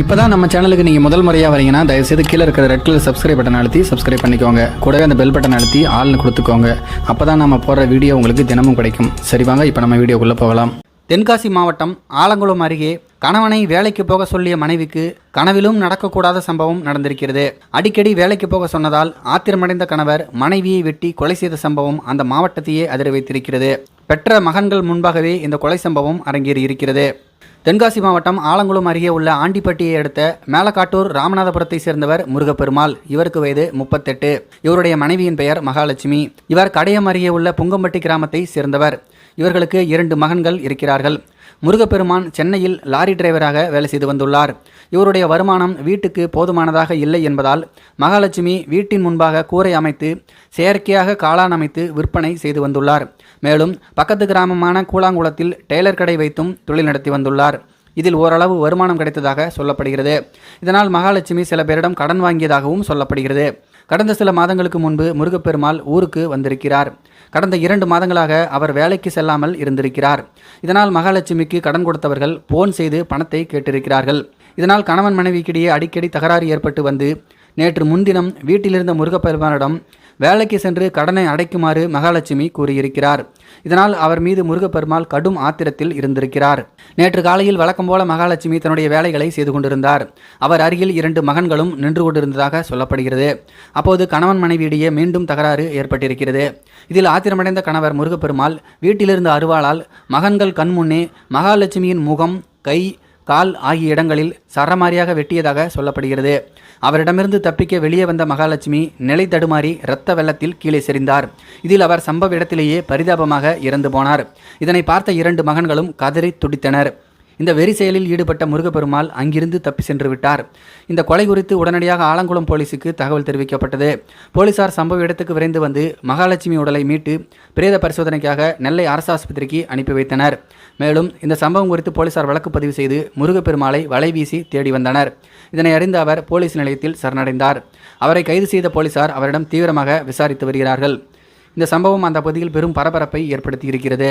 இப்போ தான் நம்ம சேனலுக்கு நீங்கள் முதல் முறையாக வரீங்கன்னா தயவுசெய்து கீழே இருக்கிற ரெட் கலர் சப்ஸ்கிரைப் பட்டன் அழுத்தி சப்ஸ்கிரைப் பண்ணிக்கோங்க. கூடவே அந்த பெல் பட்டன் அழுத்தி ஆள்னு கொடுத்துக்கோங்க. அப்போ தான் நம்ம போடுற வீடியோ உங்களுக்கு தினமும் கிடைக்கும். சரி வாங்க இப்போ நம்ம வீடியோக்குள்ளே போகலாம். தென்காசி மாவட்டம் ஆலங்குளம் அருகே கணவனை வேலைக்கு போக சொல்லிய மனைவிக்கு கனவிலும் நடக்கக்கூடாத சம்பவம் நடந்திருக்கிறது. அடிக்கடி வேலைக்கு போக சொன்னதால் ஆத்திரமடைந்த கணவர் மனைவியை வெட்டி கொலை செய்த சம்பவம் அந்த மாவட்டத்தையே அதிர வைத்திருக்கிறது. பெற்ற மகன்கள் முன்பாகவே இந்த கொலை சம்பவம் அரங்கேறி இருக்கிறது தென்காசி மாவட்டம் ஆலங்குளம் அருகே உள்ள ஆண்டிப்பட்டியை அடுத்த மேலக்காட்டூர் ராமநாதபுரத்தை சேர்ந்தவர் முருகப்பெருமாள். இவருக்கு வயது முப்பத்தெட்டு. இவருடைய மனைவியின் பெயர் மகாலட்சுமி. இவர் கடையம் அருகே உள்ள புங்கம்பட்டி கிராமத்தை சேர்ந்தவர். இவர்களுக்கு இரண்டு மகன்கள் இருக்கிறார்கள். முருகப்பெருமான் சென்னையில் லாரி டிரைவராக வேலை செய்து வந்துள்ளார். இவருடைய வருமானம் வீட்டுக்கு போதுமானதாக இல்லை என்பதால் மகாலட்சுமி வீட்டின் முன்பாக கூரை அமைத்து செயற்கையாக காளான் அமைத்து விற்பனை செய்து வந்துள்ளார். மேலும் பக்கத்து கிராமமான கூழாங்குளத்தில் டெய்லர் கடை வைத்தும் தொழில் நடத்தி வந்துள்ளார். இதில் ஓரளவு வருமானம் கிடைத்ததாக சொல்லப்படுகிறது. இதனால் மகாலட்சுமி சில பேரிடம் கடன் வாங்கியதாகவும் சொல்லப்படுகிறது. கடந்த சில மாதங்களுக்கு முன்பு முருகப்பெருமாள் ஊருக்கு வந்திருக்கிறார். கடந்த இரண்டு மாதங்களாக அவர் வேலைக்கு செல்லாமல் இருந்திருக்கிறார். இதனால் மகாலட்சுமிக்கு கடன் கொடுத்தவர்கள் போன் செய்து பணத்தை கேட்டிருக்கிறார்கள். இதனால் கணவன் மனைவிக்கிடையே அடிக்கடி தகராறு ஏற்பட்டு வந்து நேற்று முன்தினம் வீட்டிலிருந்த முருகப்பெருமானிடம் வேலைக்கு சென்று கடனை அடைக்குமாறு மகாலட்சுமி கூறியிருக்கிறார். இதனால் அவர் மீது முருகப்பெருமாள் கடும் ஆத்திரத்தில் இருந்திருக்கிறார். நேற்று காலையில் வழக்கம் போல மகாலட்சுமி தன்னுடைய வேலைகளை செய்து கொண்டிருந்தார். அவர் அருகில் இரண்டு மகன்களும் நின்று கொண்டிருந்ததாக சொல்லப்படுகிறது. அப்போது கணவன் மனைவியிடையே மீண்டும் தகராறு ஏற்பட்டிருக்கிறது. இதில் ஆத்திரமடைந்த கணவர் முருகப்பெருமாள் வீட்டிலிருந்த அருவாளால் மகன்கள் கண்முன்னே மகாலட்சுமியின் முகம் கை கால் ஆகிய இடங்களில் சரமாரியாக வெட்டியதாக சொல்லப்படுகிறது. அவரிடமிருந்து தப்பிக்க வெளியே வந்த மகாலட்சுமி நிலை தடுமாறி இரத்த வெள்ளத்தில் கீழே செறிந்தார். இதில் அவர் சம்பவ இடத்திலேயே பரிதாபமாக இறந்து போனார். இதனை பார்த்த இரண்டு மகன்களும் கதறி துடித்தனர். இந்த வெறி செயலில் ஈடுபட்ட முருகப்பெருமாள் அங்கிருந்து தப்பி சென்று விட்டார். இந்த கொலை குறித்து உடனடியாக ஆலங்குளம் போலீசுக்கு தகவல் தெரிவிக்கப்பட்டது. போலீசார் சம்பவ இடத்துக்கு விரைந்து வந்து மகாலட்சுமி உடலை மீட்டு பிரேத பரிசோதனைக்காக நெல்லை அரசு ஆஸ்பத்திரிக்கு அனுப்பி வைத்தனர். மேலும் இந்த சம்பவம் குறித்து போலீசார் வழக்கு பதிவு செய்து முருகப்பெருமாளை வலைவீசி தேடி வந்தனர். இதனை அறிந்த அவர் போலீஸ் நிலையத்தில் சரணடைந்தார். அவரை கைது செய்த போலீசார் அவரிடம் தீவிரமாக விசாரித்து வருகிறார்கள். இந்த சம்பவம் அந்த பகுதியில் பெரும் பரபரப்பை ஏற்படுத்தி இருக்கிறது